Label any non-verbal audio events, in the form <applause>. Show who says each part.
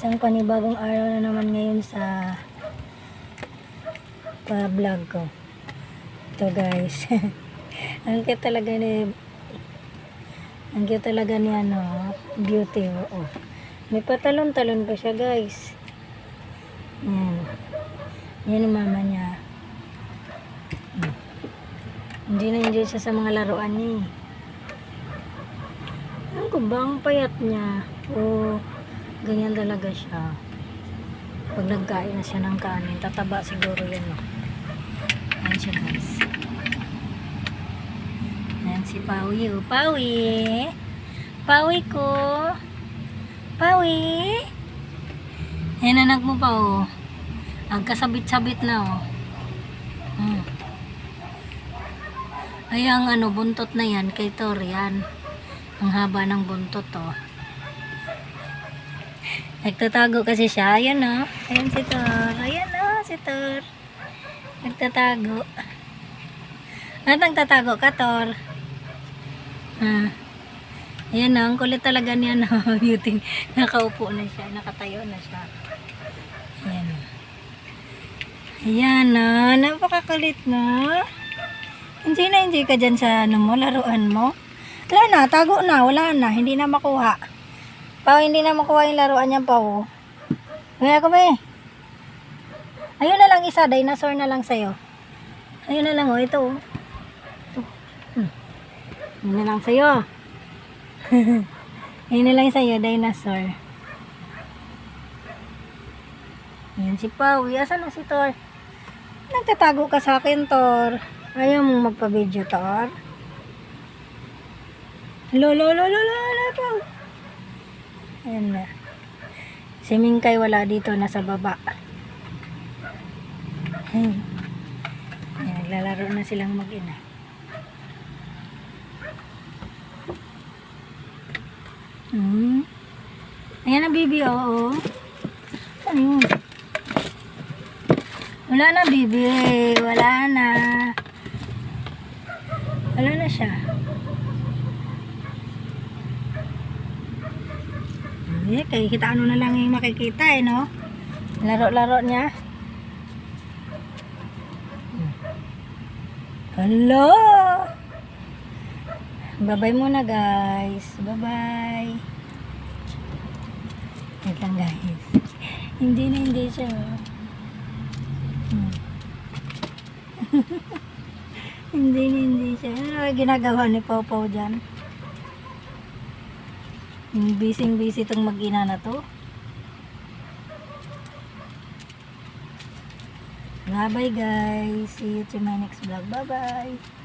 Speaker 1: Isang panibagong araw na naman ngayon sa pa-vlog ko. Ito guys. <laughs> ang cute talaga ni ang cute talaga ni ano, beauty. Oh. May patalon-talon pa siya guys. Yan. Yan ang mama niya. Hindi na enjoy siya sa mga laruan niya eh. Ang kubang payat niya. O, ganyan talaga siya. Pag nagkain na siya ng kanin, tataba siguro yan. Oh. Ayan siya guys. Ayan si Pawi. Oh. Pawi! Pawi ko! Pawi! Ayan anak mo pa oh. Agkasabit-sabit na oh. Hmm. Ay, ang ano, buntot na yan, kay Torian. Ang haba ng buntot, oh. Nagtatago kasi siya. Ayan, oh. Ayan si Tor. Ayan, oh, si Tor. Nagtatago. Ano nagtatago ka, Tor? Ah. Ayan, oh. Ang kulit talaga niya, no. <laughs> Beauty. Nakaupo na siya. Nakatayo na siya. Ayan, oh. Ayan, oh. Napakakulit, no. Hindi na hindi ka dyan sa ano mo, laruan mo. Wala na, tago na, wala na, hindi na makuha. Pao, hindi na makuha yung laruan niya, Pao. Kaya ko ba eh. Ayun na lang isa, dinosaur na lang sa'yo. Ayun na lang, oh, ito. oh. Ito. Hmm. Ayun na lang sa'yo. <laughs> Ayun na lang sa'yo, dinosaur. Ayan si Pao. Asan na si Thor? Nagtatago ka sa akin, Thor. Ayaw mong magpa-video, Tor. Lo, lo, lo, lo, lo, lo, Pao. Ayan na. Si Mingkay wala dito, nasa baba. Ayan, naglalaro na silang mag-ina. Hmm. Ayan na, baby, oo. Ano yun? Wala na, baby. Wala na. Wala na siya. Eh, kaya kita ano na lang yung makikita eh, no? Laro-laro niya. Hello! Bye-bye muna, guys. Bye-bye. Wait lang, guys. hindi na hindi siya. oh. Hmm. <laughs> hindi na hindi siya. Ano ginagawa ni Popo dyan? Bising-busy itong mag-ina na to. Bye-bye guys. See you to my next vlog. Bye-bye.